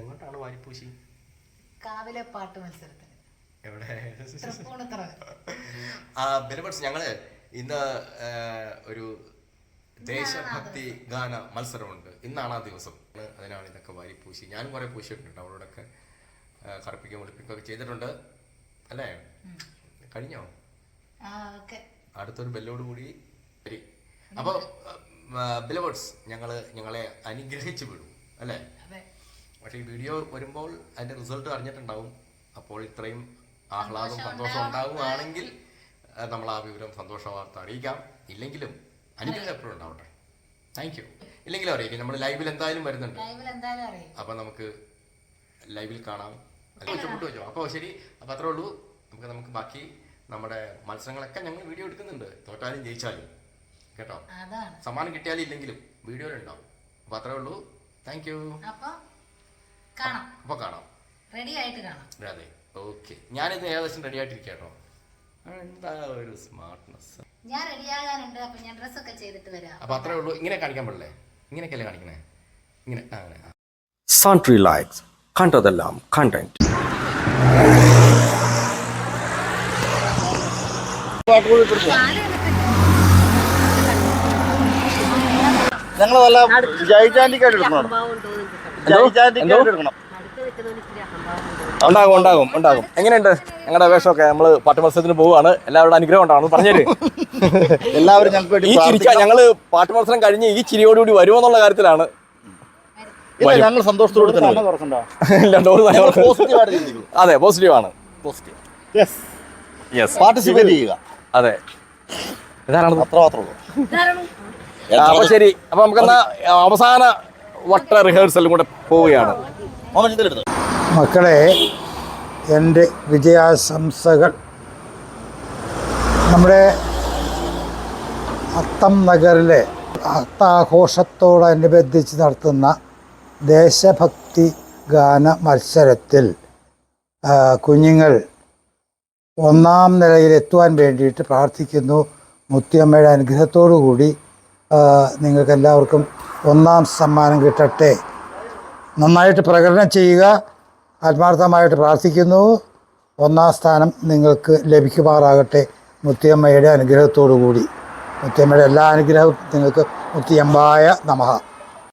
എങ്ങോട്ടാണ് വാരിപ്പൂശി? കാവിലെ പാട്ട് മത്സരത്തിന്. എവിടെ? ആ ബെനിഫിറ്റ്സ് ഞങ്ങൾ ഇന്ന് ഒരു ദേശഭക്തി ഗാന മത്സരമുണ്ട്. ഇന്നാണ് ആ ദിവസം. അതിനാണ് ഇതൊക്കെ വാരിപ്പൂശി. ഞാനും കുറെ പൂശിയിട്ടുണ്ട്. അവളോടൊക്കെ കറുപ്പിക്കും കറുപ്പിക്കുകയും വെളുപ്പിക്കുകയും ഒക്കെ ചെയ്തിട്ടുണ്ട്. അല്ലേ? കഴിഞ്ഞോ? അടുത്തൊരു ബെല്ലോട് കൂടി ശരി അപ്പോൾ ബിലവേഴ്സ് ഞങ്ങൾ ഞങ്ങളെ അനുഗ്രഹിച്ചു വിടും. അല്ലേ? പക്ഷേ ഈ വീഡിയോ വരുമ്പോൾ അതിന്റെ റിസൾട്ട് അറിഞ്ഞിട്ടുണ്ടാവും. അപ്പോൾ ഇത്രയും ആഹ്ലാദം സന്തോഷം ഉണ്ടാവുകയാണെങ്കിൽ നമ്മൾ ആ വിവരം സന്തോഷ വാർത്ത അറിയിക്കാം. ഇല്ലെങ്കിലും അനുഗ്രഹം എപ്പോഴും ഉണ്ടാവട്ടെ. താങ്ക് യു ഇല്ലെങ്കിലും അറിയിക്കും. നമ്മൾ ലൈവിൽ എന്തായാലും വരുന്നുണ്ട്. അപ്പൊ നമുക്ക് ലൈവിൽ കാണാം. അല്ല, വെച്ചോ, അപ്പോൾ ശരി. അപ്പൊ അത്രേ ഉള്ളൂ. നമുക്ക് നമുക്ക് ബാക്കി നമ്മുടെ മത്സരങ്ങളൊക്കെ ഞങ്ങൾ വീഡിയോ എടുക്കുന്നുണ്ട്. തോറ്റാലും ജയിച്ചാലും. കേട്ടോ? സമ്മാനം കിട്ടിയാലും ഇല്ലെങ്കിലും വീഡിയോയിലുണ്ടാവും അപ്പൊ അത്രേ ഉള്ളൂ. താങ്ക് യു കാണാം. അപ്പൊ കാണാം. റെഡി ആയിട്ട് കാണാം. അതെ ഓക്കെ. ഞാനിത് ഏകദേശം റെഡി ആയിട്ടിരിക്കാട്ടോ എന്താ ഒരു സ്മാർട്ട്നെസ് ഞാൻ റെഡിയാകാനുണ്ട് അപ്പൊ ഞാൻ ഡ്രസ്സൊക്കെ ചെയ്തിട്ട് വരാം. അപ്പൊ അത്രേ ഉള്ളൂ. ഇങ്ങനെ കാണിക്കാൻ പാടില്ലേ? ഇങ്ങനെയൊക്കെയല്ലേ കാണിക്കണേ? ഇങ്ങനെ അങ്ങനെ. Santry likes. കണ്ടതെല്ലാം content. ഞങ്ങൾ വല്ല എടുക്കണം? എടുക്കണം ഉണ്ടാകും ഉണ്ടാകും ഉണ്ടാകും. എങ്ങനെയുണ്ട്? ഞങ്ങളുടെ വേഷമൊക്കെ നമ്മൾ പാട്ട് മത്സരത്തിന് പോവുകയാണ്. എല്ലാവരുടെ അനുഗ്രഹം ഉണ്ടാവും പറഞ്ഞേര് എല്ലാവരും ഞങ്ങൾക്ക് ഈ ചിരിക്ക ഞങ്ങൾ പാട്ട് മത്സരം കഴിഞ്ഞ് ഈ ചിരിയോടുകൂടി വരുമോ എന്നുള്ള കാര്യത്തിലാണ്. ഞങ്ങൾ സന്തോഷത്തോടെ ഞങ്ങൾ. അതെ പോസിറ്റീവ് ആണ്. Participate ചെയ്യുക. അതെ. ഇതാരാണ്? അത്ര മാത്രമേ ഉള്ളൂ അപ്പൊ ശരി. അപ്പൊ നമുക്കെന്നാ അവസാന വട്ട റിഹേഴ്സലും കൂടെ പോവുകയാണ്. മക്കളെ എന്റെ വിജയാശംസകൾ. നമ്മുടെ അത്തം നഗറിലെ അത്താഘോഷത്തോടനുബന്ധിച്ച് നടത്തുന്ന ദേശഭക്തി ഗാന മത്സരത്തിൽ കുഞ്ഞുങ്ങൾ ഒന്നാം നിലയിൽ എത്തുവാൻ വേണ്ടിയിട്ട് പ്രാർത്ഥിക്കുന്നു. മുത്തിയമ്മയുടെ അനുഗ്രഹത്തോടു കൂടി നിങ്ങൾക്കെല്ലാവർക്കും ഒന്നാം സമ്മാനം കിട്ടട്ടെ. നന്നായിട്ട് പ്രകടനം ചെയ്യുക. ആത്മാർത്ഥമായിട്ട് പ്രാർത്ഥിക്കുന്നു. ഒന്നാം സ്ഥാനം നിങ്ങൾക്ക് ലഭിക്കുമാറാകട്ടെ. മുത്തിയമ്മയുടെ അനുഗ്രഹത്തോടു കൂടി മുത്തിയമ്മയുടെ എല്ലാ അനുഗ്രഹവും നിങ്ങൾക്ക് മുത്തിയമ്പായ നമഃ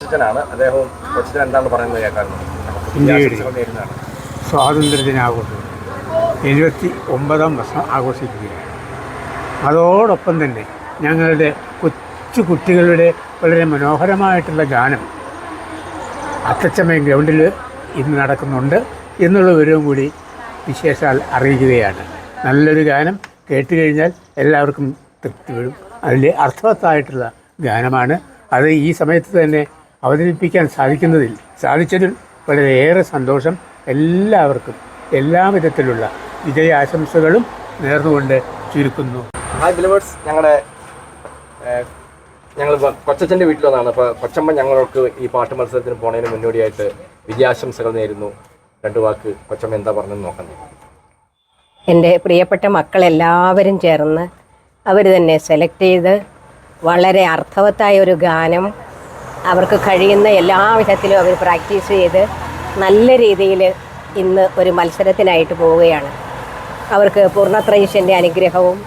കൊച്ചിനാണ് അദ്ദേഹവും കൊച്ചിന് എന്താണ് പറയുന്നത് കേൾക്കാറുണ്ട്. ഇന്ത്യയുടെ സ്വാതന്ത്ര്യദിനാഘോഷം എഴുപത്തി ഒമ്പതാം വർഷം ആഘോഷിക്കുകയാണ്. അതോടൊപ്പം തന്നെ ഞങ്ങളുടെ കൊച്ചു കുട്ടികളുടെ വളരെ മനോഹരമായിട്ടുള്ള ഗാനം അത്തച്ചമയം ഗ്രൗണ്ടിൽ ഇന്ന് നടക്കുന്നുണ്ട് എന്നുള്ള വിവരവും കൂടി വിശേഷാൽ അറിയിക്കുകയാണ്. നല്ലൊരു ഗാനം കേട്ട് കഴിഞ്ഞാൽ എല്ലാവർക്കും തൃപ്തി വരും. അതിൽ അർത്ഥവത്തായിട്ടുള്ള ഗാനമാണ്. അത് ഈ സമയത്ത് തന്നെ അവതരിപ്പിക്കാൻ സാധിക്കുന്നതിൽ സാധിച്ചതിൽ വളരെയേറെ സന്തോഷം. എല്ലാവർക്കും എല്ലാവിധത്തിലുള്ള വിജയാശംസകളും നേർന്നുകൊണ്ട് ചുരുക്കുന്നു. ഹായ് ബിലവേഴ്സ് ഞങ്ങളുടെ ഞങ്ങൾ കൊച്ചച്ഛന്റെ വീട്ടിൽ വന്നതാണ് അപ്പോൾ കൊച്ചമ്മ ഞങ്ങൾക്ക് ഈ പാട്ട് മത്സരത്തിന് പോണതിന് മുന്നോടിയായിട്ട് വിജയാശംസകൾ നേരുന്നു. രണ്ട് വാക്ക് കൊച്ചമ്മ എന്താ പറഞ്ഞെന്ന് നോക്കാം. എന്റെ പ്രിയപ്പെട്ട മക്കളെല്ലാവരും ചേർന്ന് അവർ തന്നെ സെലക്ട് ചെയ്ത് വളരെ അർത്ഥവത്തായ ഒരു ഗാനം അവർക്ക് കഴിയുന്ന എല്ലാ വിധത്തിലും അവർ പ്രാക്ടീസ് ചെയ്ത് നല്ല രീതിയിൽ ഇന്ന് ഒരു മത്സരത്തിനായിട്ട് പോവുകയാണ്. അവർക്ക് പൂർണത്രയീശന്റെ അനുഗ്രഹവും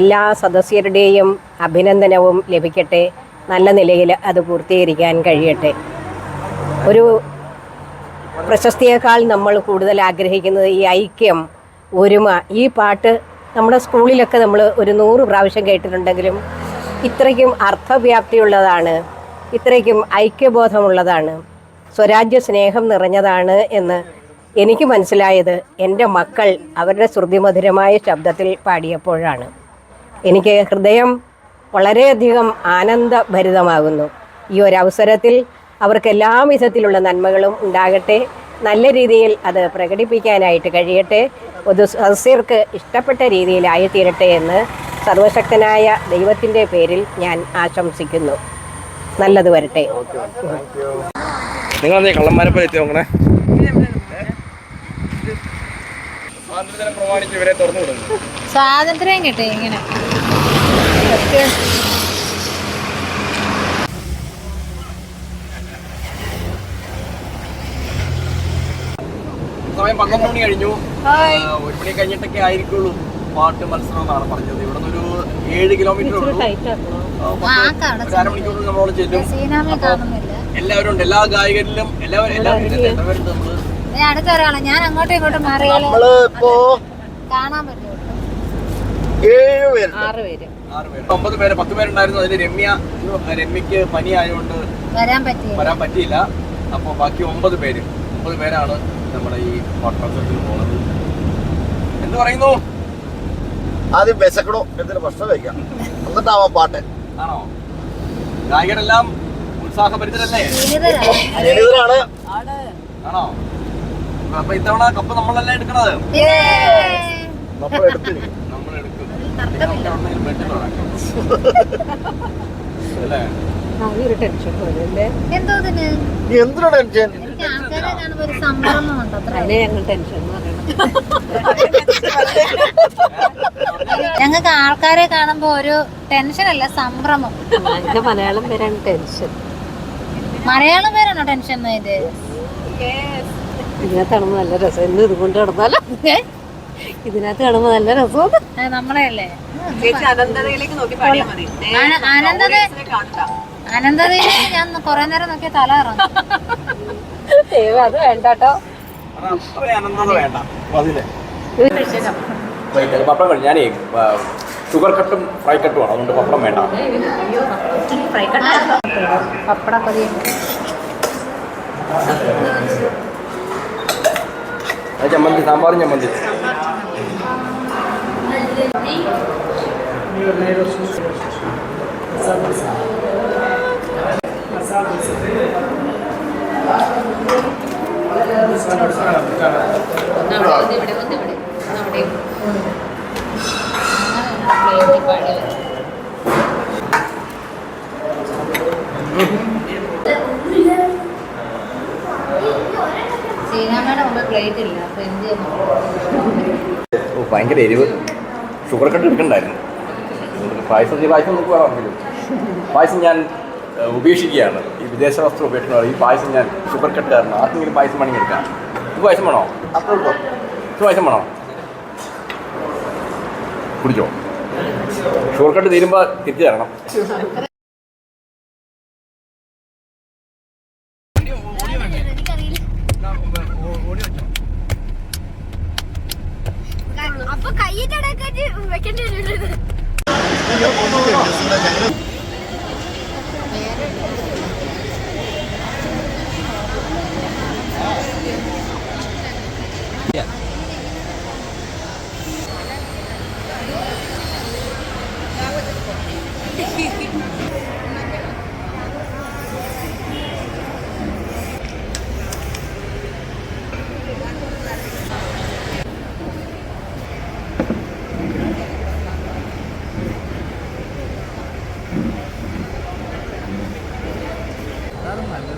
എല്ലാ സദസ്യരുടെയും അഭിനന്ദനവും ലഭിക്കട്ടെ. നല്ല നിലയിൽ അത് പൂർത്തീകരിക്കാൻ കഴിയട്ടെ. ഒരു പ്രശസ്തിയേക്കാൾ നമ്മൾ കൂടുതൽ ആഗ്രഹിക്കുന്നത് ഈ ഐക്യം ഒരുമ ഈ പാട്ട് നമ്മുടെ സ്കൂളിലൊക്കെ നമ്മൾ ഒരു നൂറ് പ്രാവശ്യം കേട്ടിട്ടുണ്ടെങ്കിലും ഇത്രയ്ക്കും അർത്ഥവ്യാപ്തിയുള്ളതാണ് ഇത്രയ്ക്കും ഐക്യബോധമുള്ളതാണ് സ്വരാജ്യ സ്നേഹം നിറഞ്ഞതാണ് എന്ന് എനിക്ക് മനസ്സിലായത് എന്റെ മക്കൾ അവരുടെ ശ്രുതിമധുരമായ ശബ്ദത്തിൽ പാടിയപ്പോഴാണ്. എനിക്ക് ഹൃദയം വളരെയധികം ആനന്ദഭരിതമാകുന്നു. ഈ ഒരു അവസരത്തിൽ അവർക്ക് എല്ലാ വിധത്തിലുള്ള നന്മകളും ഉണ്ടാകട്ടെ. നല്ല രീതിയിൽ അത് പ്രകടിപ്പിക്കാനായിട്ട് കഴിയട്ടെ. ഒരു സദസ്യർക്ക് ഇഷ്ടപ്പെട്ട രീതിയിലായി തീരട്ടെ എന്ന് സർവശക്തനായ ദൈവത്തിന്റെ പേരിൽ ഞാൻ ആശംസിക്കുന്നു. നല്ലത് വരട്ടെ. നിങ്ങൾ കള്ളന്മാരെ എത്തി നോക്കണേ സ്വാതന്ത്ര്യദിനം പ്രമാണിച്ച് ഇവരെ തുറന്നു വിടുന്നു സ്വാതന്ത്ര്യം കിട്ടെ ഇങ്ങനെ. സമയം പന്ത്രണ്ട് മണി കഴിഞ്ഞു. ഒരു മണി കഴിഞ്ഞിട്ടൊക്കെ ആയിരിക്കുള്ളൂ പാട്ട് മത്സരം എന്നാണ് പറഞ്ഞത്. ഇവിടെ നിന്ന് ഒരു ഏഴ് കിലോമീറ്റർ ഉള്ളൂ ഒരു അരമണിക്കൂറിൽ നമ്മളോട് ചെല്ലും. എല്ലാവരും ഉണ്ട്. എല്ലാ ഗായകരിലും എല്ലാവരും എല്ലാവരും എല്ലാവരും നമ്മൾ. ഞാൻ അടുത്ത ഞാൻ അങ്ങോട്ടും ഇങ്ങോട്ടും മാറിയാലേ നമ്മൾ ഇപ്പോ കാണാൻ പറ്റുള്ളൂ. ഏഴ് പേര് ആറ് പേര്. ഒമ്പത് പേര് പത്ത് പേരുണ്ടായിരുന്നു. അതിൽ രമ്യ രമ്യക്ക് പനി ആയതുകൊണ്ട് വരാൻ പറ്റിയില്ല. അപ്പോൾ ബാക്കി ഒമ്പത് പേര്. ഒമ്പത് പേരാണ് നമ്മുടെ ഈ പട്ടണത്തിൽ പോകുന്നത് എന്ത് പറയുന്നു? ആദ്യം വിശക്കണോ? എന്നിട്ട് ഭക്ഷണം കഴിക്കാം? എന്നിട്ടാവാം പാട്ട്. ആണോ? ഗായകരെല്ലാം ഉത്സാഹഭരിതരല്ലേ. ജനിതരാണ് ആണോ. അപ്പൊ ഇത്തവണ കപ്പ് നമ്മളല്ലേ എടുക്കണത്? ഏയ്. നമ്മൾ എടുക്കും നമ്മൾ എടുക്കും എന്തോ എന്തിനാ ടെൻഷൻ? ഞങ്ങൾക്ക് ആൾക്കാരെ കാണുമ്പോ ഒരു ടെൻഷൻ അല്ല സംഭ്രമം. മലയാളം പേരാണ് ടെൻഷൻ. മലയാളം പേരാണോ ടെൻഷൻ ഇത് ഇതിനകത്ത് കാണുമ്പോൾ നല്ല രസം. ഇന്ന് ഇതുകൊണ്ട് കിടന്നാലോ ഇതിനകത്ത് കാണുമ്പോ നല്ല രസം അത് നമ്മളെ അല്ലേ ചേച്ചി അനന്തതയിലേക്ക് നോക്കി പാടിയാൽ മതി. ആന- ആനന്ദത ആനന്ദതയിൽ ഞാൻ കൊറേ നേരം നോക്കിയ തല ഇറങ്ങും അത് വേണ്ട. കേട്ടോ പപ്പടം ഞാനേ ഷുഗർ കട്ടും ഫ്രൈ കട്ടും ആണ്. അതുകൊണ്ട് പപ്പടം വേണ്ട. പപ്പട കൊതി അത് ചമ്മന്തി. ഭയങ്കര എരിവ്. ഷുഗർ കട്ട് എടുക്കണ്ടായിരുന്നു പായസം ഈ പായസം നമുക്ക് പറയാമെങ്കിലും പായസം ഞാൻ ഉപേക്ഷിക്കുകയാണ്. ഈ വിദേശ വസ്ത്രം ഉപേക്ഷിക്കുന്നത് ഈ പായസം ഞാൻ ഷുഗർ കട്ട് കാരണം ആർക്കെങ്കിലും പായസം വേണമെങ്കിൽ എടുക്കാം. ഇത് പായസം വേണോ? അത്ര ഉള്ളൂ. ഇത് പായസം വേണോ? കുടിച്ചോ? ഷുഗർ കട്ട് തീരുമ്പോൾ തിരിച്ചു തരണം. അപ്പൊ കൈയിട്ട് വെക്കേണ്ടി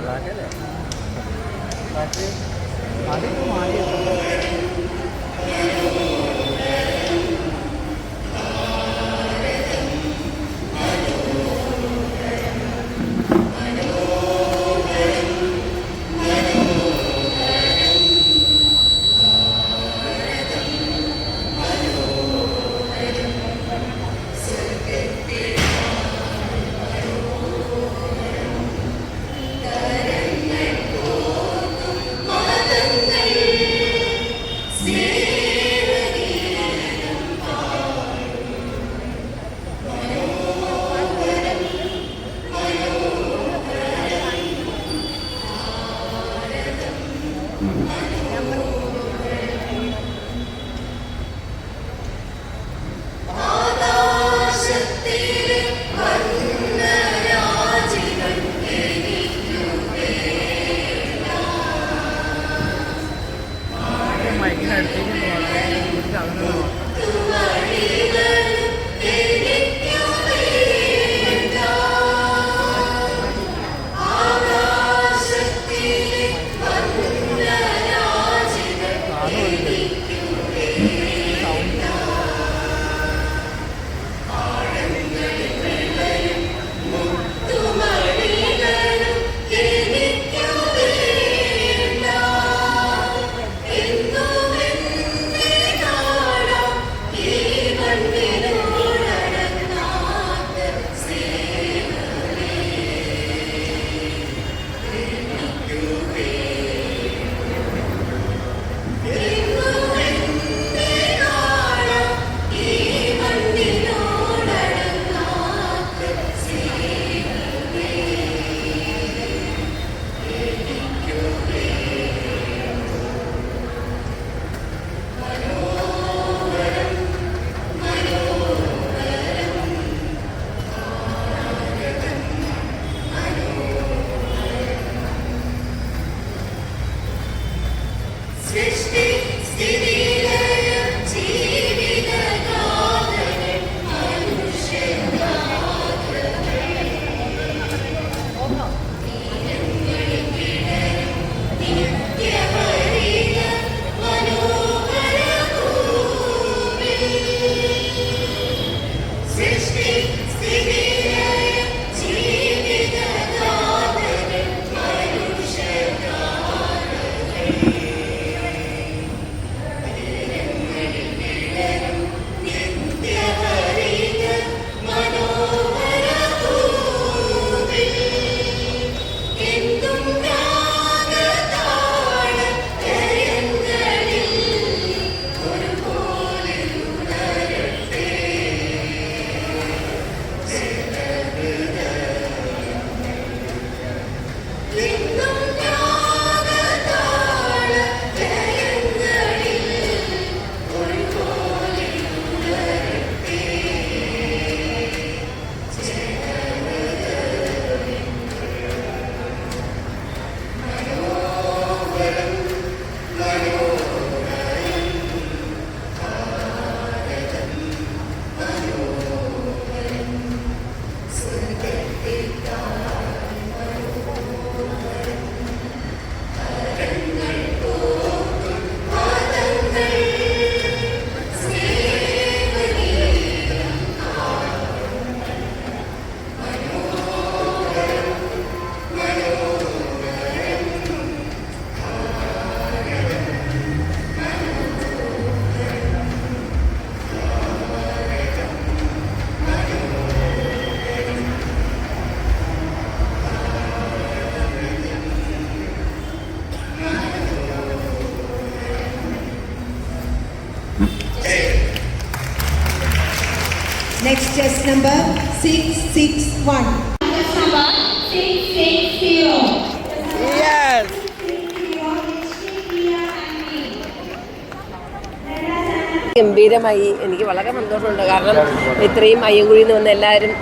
വരും ും Next ഗംഭീരമായി. എനിക്ക് വളരെ സന്തോഷമുണ്ട്. കാരണം ഇത്രയും അയ്യങ്കുഴിയിൽ നിന്ന് വന്ന എല്ലാവരും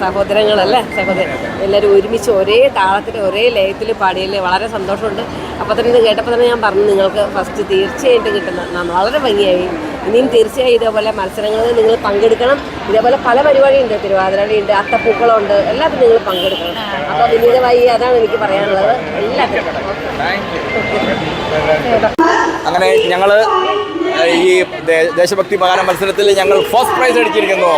സഹോദരങ്ങളല്ലേ? സഹോദരൻ എല്ലാവരും ഒരുമിച്ച് ഒരേ താളത്തിൽ ഒരേ ലയത്തിൽ പാടിയതിൽ വളരെ സന്തോഷമുണ്ട്. അപ്പോൾ തന്നെ ഇത് കേട്ടപ്പോൾ തന്നെ ഞാൻ പറഞ്ഞു നിങ്ങൾക്ക് ഫസ്റ്റ് തീർച്ചയായിട്ടും കിട്ടുന്ന വളരെ ഭംഗിയായി. ഇനിയും തീർച്ചയായും ഇതേപോലെ മത്സരങ്ങളിൽ നിങ്ങൾ പങ്കെടുക്കണം. ഇതേപോലെ പല പരിപാടിയുണ്ട്. തിരുവാതിരയുണ്ട് അത്തപ്പൂക്കളമുണ്ട് എല്ലാത്തിനും നിങ്ങൾ പങ്കെടുക്കണം. അപ്പോൾ വിനീതമായി അതാണ് എനിക്ക് പറയാനുള്ളത്. എല്ലാത്തിനും അങ്ങനെ ഞങ്ങൾ ഈ ദേശഭക്തി പകാര മത്സരത്തിൽ ഞങ്ങൾ ഫസ്റ്റ് പ്രൈസ് അടിച്ചിരിക്കുന്നു.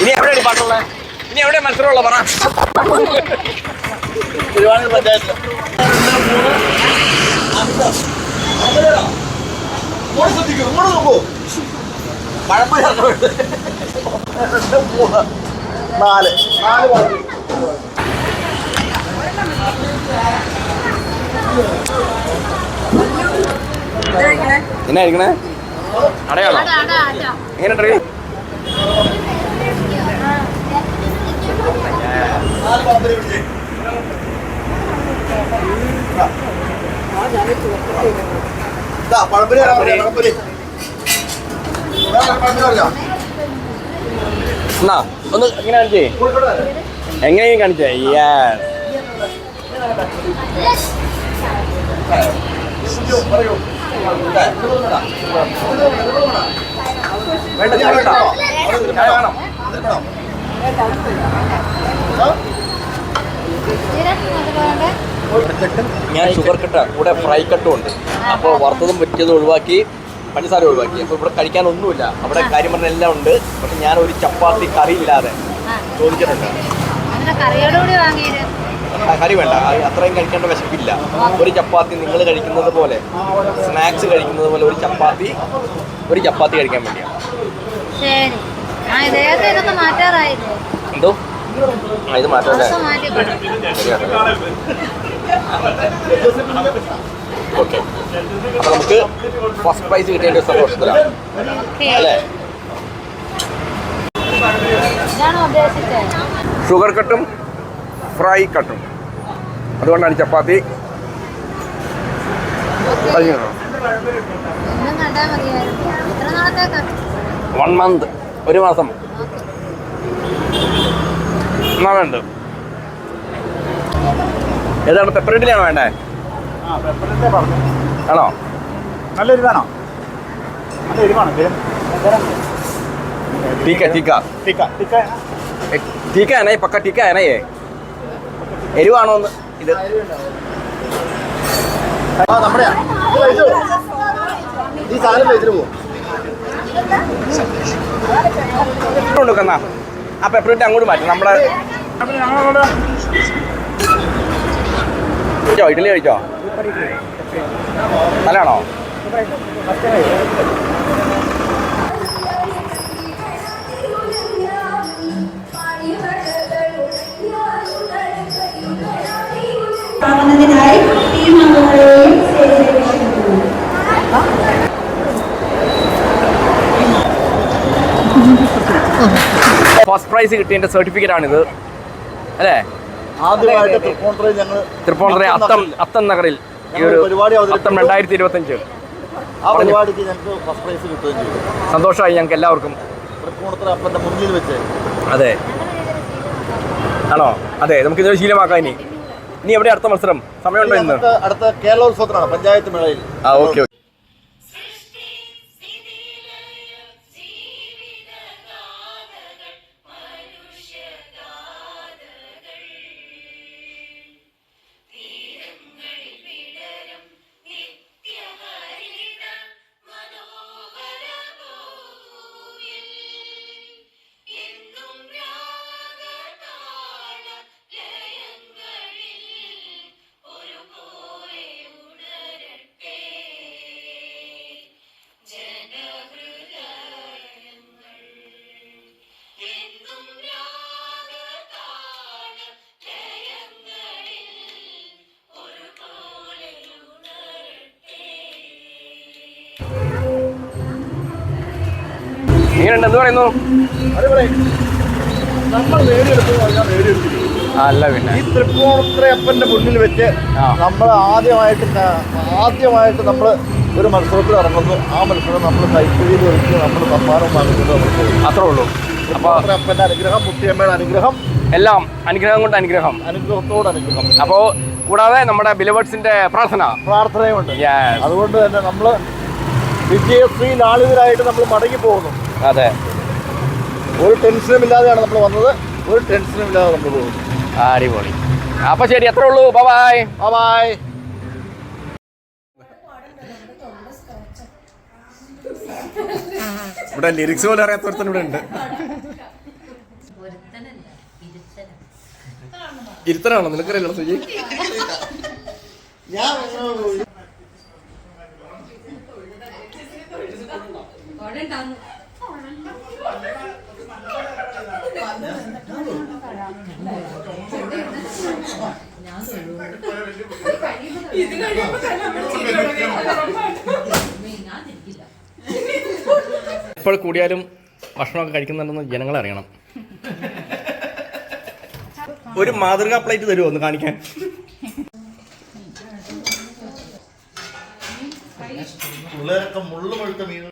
ഇനി എവിടെയാണ് പാട്ടുള്ളത്? ഇനി എവിടെ മത്സരമുള്ള പറ. തിരുവാണൂർ പഞ്ചായത്തിൽ ഇങ്ങോട്ട് ശ്രദ്ധിക്കൂ ഇങ്ങോട്ട് നോക്കൂ പഴമ്പഴ രണ്ട് മൂന്ന് നാല് നാല് പാട്ട് എന്നാ ഇരിക്കണേ അടയാളോ എങ്ങനെ ട്രെയിൻ നാല് എന്നാ ഒന്ന് എങ്ങനെ കാണിച്ചേ? എങ്ങനെയും കാണിച്ചേ വേണ്ട വേണ്ട. വേണം. ഞാൻ ഷുഗർ കട്ട് കൂടെ ഫ്രൈ കട്ടും ഉണ്ട്. അപ്പോൾ വറുത്തതും പറ്റിയതും ഒഴിവാക്കി പഞ്ചസാര ഒഴിവാക്കി. അപ്പോൾ ഇവിടെ കഴിക്കാനൊന്നുമില്ല അവിടെ കാര്യം പറഞ്ഞ എല്ലാം ഉണ്ട്. പക്ഷെ ഞാൻ ഒരു ചപ്പാത്തി കറി ഇല്ലാതെ ചോദിച്ചിട്ടുണ്ട്. കറി വേണ്ട. അത്രയും കഴിക്കേണ്ട വിശപ്പില്ല. ഒരു ചപ്പാത്തി നിങ്ങൾ കഴിക്കുന്നത് പോലെ സ്നാക്സ് കഴിക്കുന്നത് പോലെ ഒരു ചപ്പാത്തി ഒരു ചപ്പാത്തി കഴിക്കാൻ വേണ്ടിയാണ് എന്തോ? ആ ഇത് ദിവസം മാറ്റിക്കണം ഓക്കെ. അപ്പൊ നമുക്ക് ഫസ്റ്റ് പ്രൈസ് ഒരു സന്തോഷത്തിലാണ് അല്ലേ? ഷുഗർ കട്ടും ഫ്രൈ കട്ടും അതുകൊണ്ടാണ് ചപ്പാത്തി. വൺ മന്ത് ഒരു മാസം. എന്നാ വേണ്ട ഏതാണ് പെപ്പറേറ്റിലാണോ വേണ്ടേ ആണോ നല്ല എരിവാണോ നല്ല എരിവാണോ ടീക്ക ടീക്ക ടിക്ക ടിക്ക ए, ठीक है नहीं पक्का ठीक है ना ये എരിവാണോ എന്ന് ഇത് ആ നമ്മുടെയാ ഇത് കഴിച്ചോ. ഈ സാധനം കഴിച്ചിട്ട് പോകും കൊടുക്കുന്ന ആ പെപ്പറിട്ട് അങ്ങോട്ട് മാറ്റും നമ്മളെ കഴിച്ചോ? ഇഡ്ഡലി കഴിച്ചോ? നല്ലതാണോ? ആവുന്നതിനായി ടീം അംഗങ്ങളെയും ഫസ്റ്റ് പ്രൈസ് കിട്ടിയതിന്റെ സർട്ടിഫിക്കറ്റ് ആണിത്. അല്ലേ? ആദ്യമായിട്ട് തൃപ്പൂണിത്തുറയിൽ ഞങ്ങൾ തൃപ്പൂണിത്തുറ അത്തം അത്തം നഗറിൽ ഈ ഒരു പരിപാടി. അത്തം രണ്ടായിരത്തി ഇരുപത്തഞ്ച് ആ പരിപാടിക്ക് ഞങ്ങൾക്ക് ഫസ്റ്റ് പ്രൈസ് കിട്ടുകയും ചെയ്തു. സന്തോഷമായി ഞങ്ങൾക്ക് എല്ലാവർക്കും. തൃപ്പൂണിത്തുറ അപ്പന്റെ മുന്നിൽ വെച്ച്. അതെ. ആണോ? അതെ നമുക്ക് ഇതൊരു ശീലമാക്കാം ഇനി. ഇനി എവിടെ അടുത്ത മത്സരം? സമയമുണ്ടോ ഇന്ന്? അടുത്ത കേരളോത്സവത്തിനാണ് പഞ്ചായത്ത് മേളയിൽ. ആ ഓക്കെ. ഓക്കെ ഇങ്ങനെയുണ്ട് എന്ത് പറയുന്നു അല്ല പിന്നെ. ഈ തൃപ്പൂണിത്രയപ്പന്റെ മുന്നിൽ വെച്ച് നമ്മൾ ആദ്യമായിട്ട് ആദ്യമായിട്ട് നമ്മൾ ഒരു മത്സരത്തിൽ ഇറങ്ങുന്നു. ആ മത്സരം നമ്മൾ കൈപ്പിടിയിൽ വെച്ച് നമ്മൾ സമ്മാനം വാങ്ങിക്കുന്നത് അത്രേ ഉള്ളൂ. അപ്പോൾ അപ്പന്റെ അനുഗ്രഹം മുത്തിയമ്മയുടെ അനുഗ്രഹം എല്ലാം അനുഗ്രഹം കൊണ്ട് അനുഗ്രഹം. അനുഗ്രഹത്തോട് അനുഗ്രഹം. അപ്പോൾ കൂടാതെ നമ്മുടെ ബിലവേഴ്സിന്റെ പ്രാർത്ഥന. പ്രാർത്ഥനയുണ്ട്. അതുകൊണ്ട് തന്നെ നമ്മൾ വിജയശ്രീ ലാളിതരായിട്ട് നമ്മൾ മടങ്ങി പോകുന്നു. അതെ. ഒരു ടെൻഷനും ഇല്ലാതെയാണ് നമ്മൾ വന്നത്. ഒരു ടെൻഷനും ഇല്ലാതെ നമ്മൾ പോകുന്നു അടിപൊളി. അപ്പൊ ശരി എത്ര ഉള്ളൂ. ബൈ ബൈ ഇവിടെ ലിറിക്സ് പോലും അറിയാത്തവർത്തൻ ഇവിടെ ഉണ്ട്. ഇരുത്തനാണോ? നിനക്കറിയല്ലോ സുജി? ഞാൻ എപ്പോൾ കൂടിയാലും ഭക്ഷണമൊക്കെ കഴിക്കുന്നുണ്ടെന്ന് ജനങ്ങളെ അറിയണം. ഒരു മാതൃകാ പ്ലേറ്റ് തരുമോ ഒന്ന് കാണിക്കാൻ? പിള്ളേരൊക്കെ മുള്ളു മീൻ